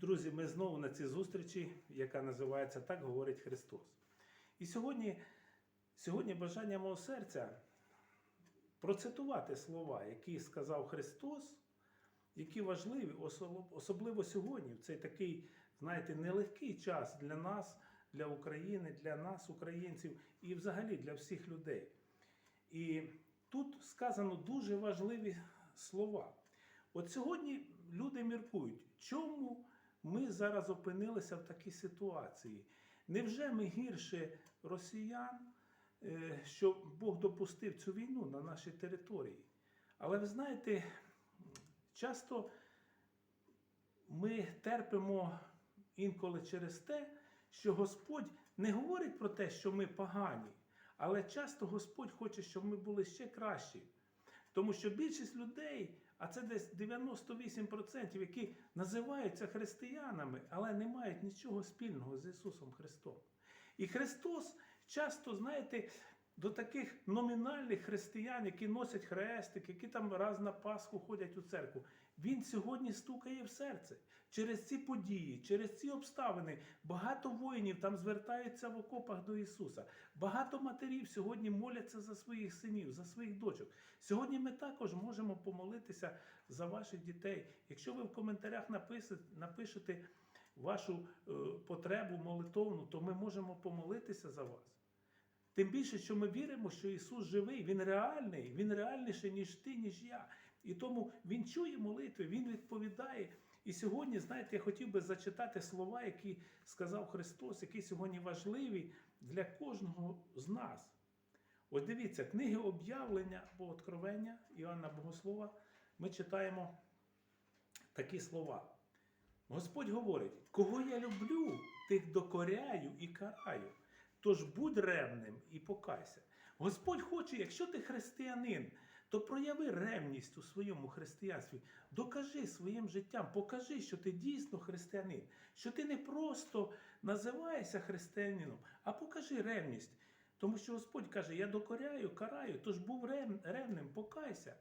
Друзі, ми знову на цій зустрічі, яка називається Так говорить Христос. І сьогодні, сьогодні бажання мого серця процитувати слова, які сказав Христос, які важливі, особливо сьогодні, в цей такий, знаєте, нелегкий час для нас, для України, для нас, українців, і взагалі для всіх людей. І тут сказано дуже важливі слова. От сьогодні люди міркують, чому ми зараз опинилися в такій ситуації? Невже ми гірше росіян, е, що Бог допустив цю війну на нашій території? Але ви знаєте, часто ми терпимо інколи через те, що Господь не говорить про те, що ми погані, але часто Господь хоче, щоб ми були ще кращі. Тому що більшість людей, а це десь 98%, які називаються християнами, але не мають нічого спільного з Ісусом Христом. І Христос часто, знаєте, до таких номінальних християн, які носять хрестик, які там раз на Пасху ходять у церкву, Він сьогодні стукає в серце. Через ці події, через ці обставини багато воїнів там звертаються в окопах до Ісуса. Багато матерів сьогодні моляться за своїх синів, за своїх дочок. Сьогодні ми також можемо помолитися за ваших дітей. Якщо ви в коментарях напишете вашу е, потребу молитовну, то ми можемо помолитися за вас. Тим більше, що ми віримо, що Ісус живий, Він реальний, Він реальніший, ніж ти, ніж я. І тому Він чує молитви, Він відповідає. І сьогодні, знаєте, я хотів би зачитати слова, які сказав Христос, які сьогодні важливі для кожного з нас. Ось дивіться, книги об'явлення або откровення Іоанна Богослова, ми читаємо такі слова. Господь говорить: кого я люблю, тих докоряю і караю. Тож будь ревним і покайся. Господь хоче, якщо ти християнин, то прояви ревність у своєму християнстві. Докажи своїм життям, покажи, що ти дійсно християнин, що ти не просто називаєшся християнином, а покажи ревність. Тому що Господь каже: Я докоряю, караю, тож був ревним, покайся.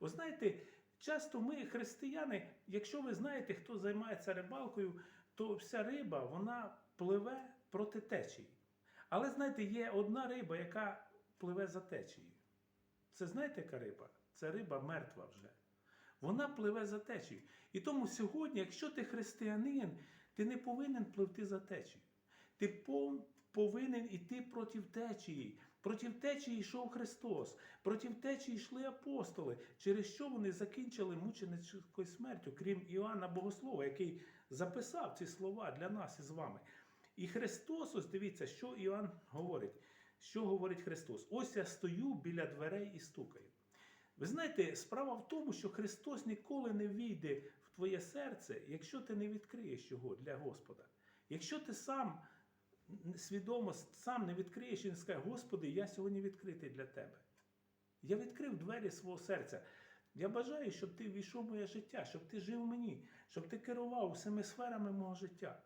О, знаєте, часто ми, християни, якщо ви знаєте, хто займається рибалкою, то вся риба вона пливе проти течії. Але знаєте, є одна риба, яка пливе за течією. Це знаєте, яка риба? Це риба мертва вже. Вона пливе за течією. І тому сьогодні, якщо ти християнин, ти не повинен пливти за течією. Ти повинен іти проти течії. Проти течії йшов Христос, проти течії йшли апостоли, через що вони закінчили мученицькою смертю, крім Іоанна Богослова, який записав ці слова для нас із вами. І Христос, ось дивіться, що Іоанн говорить. Що говорить Христос? Ось я стою біля дверей і стукаю. Ви знаєте, справа в тому, що Христос ніколи не війде в твоє серце, якщо ти не відкриєш його для Господа. Якщо ти сам свідомо сам не відкриєш і не скажеш, Господи, я сьогодні відкритий для Тебе. Я відкрив двері свого серця. Я бажаю, щоб ти війшов в моє життя, щоб ти жив мені, щоб ти керував усіми сферами мого життя.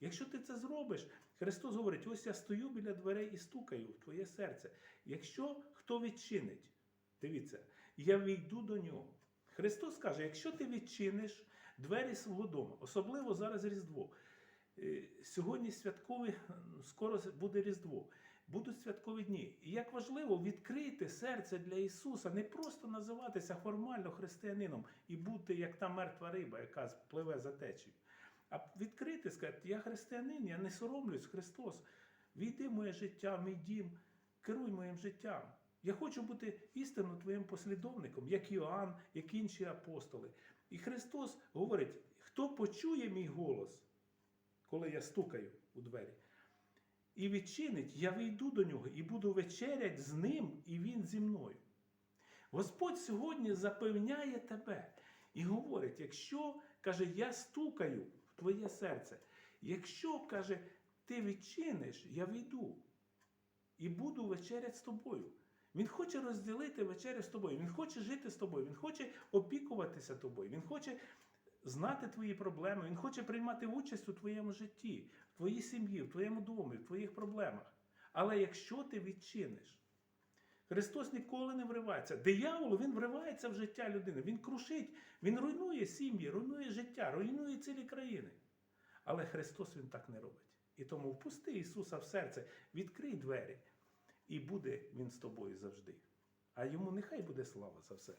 Якщо ти це зробиш, Христос говорить: ось я стою біля дверей і стукаю в твоє серце. Якщо хто відчинить, дивіться, я війду до нього. Христос каже: якщо ти відчиниш двері свого дому, особливо зараз Різдво. Е, Сьогодні святкові, скоро буде Різдво, будуть святкові дні. І як важливо відкрити серце для Ісуса, не просто називатися формально християнином і бути як та мертва риба, яка пливе за течією. А відкрити, сказати, я християнин, я не соромлюсь, Христос. Війди в моє життя, в мій дім, керуй моїм життям. Я хочу бути істинно твоїм послідовником, як Іоанн, як інші апостоли. І Христос говорить: хто почує мій голос, коли я стукаю у двері, і відчинить, я війду до нього і буду вечерять з ним, і він зі мною. Господь сьогодні запевняє тебе і говорить: якщо каже, я стукаю твоє серце, якщо каже, ти відчиниш, я війду і буду вечерять з тобою. Він хоче розділити вечерю з тобою, він хоче жити з тобою, він хоче опікуватися тобою, він хоче знати твої проблеми, він хоче приймати участь у твоєму житті, в твоїй сім'ї, в твоєму домі, в твоїх проблемах. Але якщо ти відчиниш, Христос ніколи не вривається. Диявол він вривається в життя людини. Він крушить, він руйнує сім'ї, руйнує життя, руйнує цілі країни. Але Христос Він так не робить. І тому впусти Ісуса в серце, відкрий двері, і буде Він з тобою завжди. А йому нехай буде слава за все.